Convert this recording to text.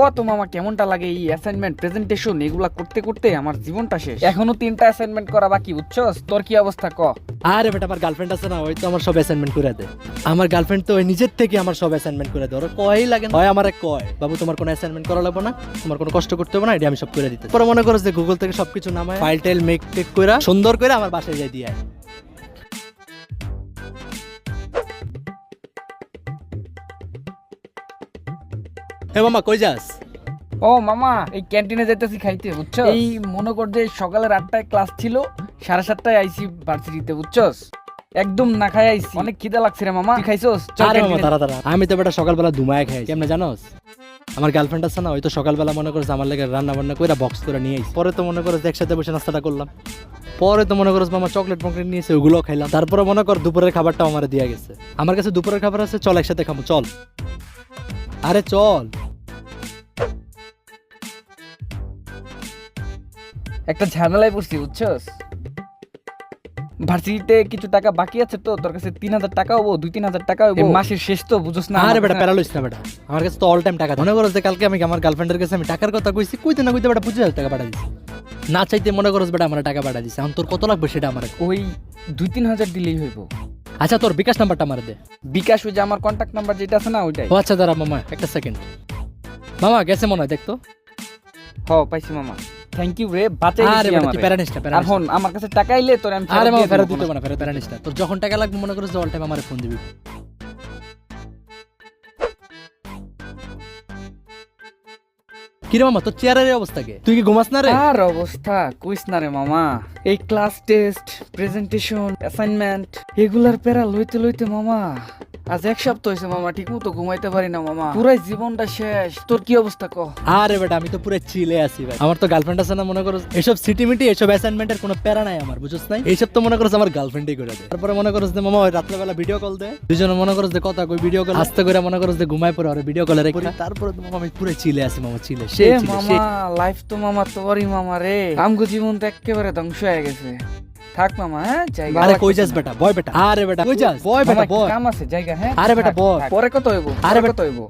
কত মামা কেমনটা লাগে এই অ্যাসাইনমেন্ট প্রেজেন্টেশন এগুলা করতে করতে আমার জীবনটা শেষ। এখনও তিনটা অ্যাসাইনমেন্ট করা বাকি, বুঝছস? তোর কি অবস্থা, ক? আরে বেটা, আমার গার্লফ্রেন্ড আছে না, ওই তো আমার সব অ্যাসাইনমেন্ট করে দেয় আমার গার্লফ্রেন্ড তো ওই নিজের থেকে আমার সব অ্যাসাইনমেন্ট করে দেয় ওরা কয়ই লাগে হয় আমার কয়, বাবু, তোমার কোনো অ্যাসাইনমেন্ট করা লাগবে না, তোমার কোনো কষ্ট করতে হবে না এটা আমি সব করে দিতে। পরে মনে করো যে গুগল থেকে সবকিছু নামায় ফাইল টাইল মেক টেক করে সুন্দর করে আমার বাসায় যাই দিয়ে হে মামা কই যাস? ও মামা এই ক্যান্টিনে যেতেছি খাইতে বুঝছ এই মনে কর যে সকালের আটটায় ক্লাস ছিল সাড়ে সাতটায় আইসি ভার্সিটিতে বুঝছস? একদম না খাই আইছি। অনেক খিদা লাগছে রে মামা। খাইছস? চল আরে মামা তারা তারা আমি তো বেটা সকালবেলা ধুমায় খাই কেমনে জানোস? আমার গার্লফ্রেন্ড আছে না ওই তো সকালবেলা মনে করছে আমার লাগে রান্না বান্না করে বক্স করে নিয়ে আইছি। পরে তো মনে করো যে একসাথে বসে নাস্তাটা করলাম। পরে তো মনে করো মামা চকলেট মকলেট নিয়েছে ওগুলো খাইলাম। তারপরে মনে কর দুপুরের খাবারটা আমার দিয়ে গেছে। আমার কাছে দুপুরের খাবার আছে চল একসাথে খাব চল। আরে চল। একটা ঝামেলায় পড়ছি বুঝছস? ভার্সিটিতে কিছু টাকা বাকি আছে তো তোর কাছে তিন হাজার টাকা হব দুই তিন হাজার টাকা হব। মাসের শেষ তো বুঝছ না? আরে বেটা প্যারালোইস না বেটা। আমার কাছে তো অল টাইম টাকা। মনে করো যে কালকে আমি আমার গার্লফ্রেন্ডের কাছে আমি টাকার কথা কইছি কইতে না কইতে বেটা পঁচিশ হাজার টাকা পাঠা দিছি। না চাইতে মনে করো বেটা আমার টাকা পাঠা দিছে। এখন তোর কত লাগবে সেটা আমার ওই দুই তিন হাজার দিলেই হইব। আচ্ছা তোর বিকাশ নাম্বারটা আমার দে। বিকাশ ওই যে আমার কন্ট্যাক্ট নাম্বার যেটা আছে না ওইটাই। ও আচ্ছা দাঁড়া মামা একটা সেকেন্ড মামা গেছে মনে হয় দেখতো হ পাইছি মামা। থ্যাংক ইউ রে। বাঁচাই আরে বেটা প্যারানিস না প্যারানিস হন আমার কাছে টাকা আইলে তোর আমি আরে মামা ফেরত দিতে হবে না ফেরত প্যারানিস না তোর যখন টাকা লাগবে মনে করিস অল টাইম আমার ফোন দিবি। কিরে মামা তোর চেয়ারের অবস্থা কে? তুই কি ঘুমাস না রে? আর অবস্থা? কইস না রে মামা। এই ক্লাস টেস্ট প্রেজেন্টেশন অ্যাসাইনমেন্ট এগুলার প্যারা লইতে লইতে মামা আজ এক সপ্তাহ হয়েছে মামা ঘুমাইতে পারি না মামা। পুরাই জীবনটা শেষ। তোর কি অবস্থা ক? আরে বেটা আমি তো পুরো চিলে আছি ভাই। আমার তো গার্লফ্রেন্ড আছে না মনে করো এসব সিটি মিটি এসব অ্যাসাইনমেন্টের কোনো প্যারা নাই আমার বুঝছ নাই? এইসব তো মনে করো আমার গার্লফ্রেন্ডই করে দেয়। তারপরে মনে করো যে মামা ওই রাত্রেবেলা ভিডিও কল দেয়। দুজনে মনে করো যে কথা কই ভিডিও কল আস্তে করে মনে করো যে ঘুমায় পড়ে আর ভিডিও কলে রেখে তারপরে তো মামা আমি পুরো চিলে আছি মামা চিলে সে মামা লাইফ তো মামা তোরই মামা রে। আমগো জীবন তো একেবারে ধ্বংস হয়ে গেছে। থাক মামা হ্যাঁ জায়গা আরে কই যাস বেটা বয় বেটা আরে বেটা কই যাস বয় বেটা বয় কাম আছে জায়গা হ্যাঁ আরে বেটা, থাক, বয়। থাক। পরে কত হইব আরে আরে বেটা- কত হইব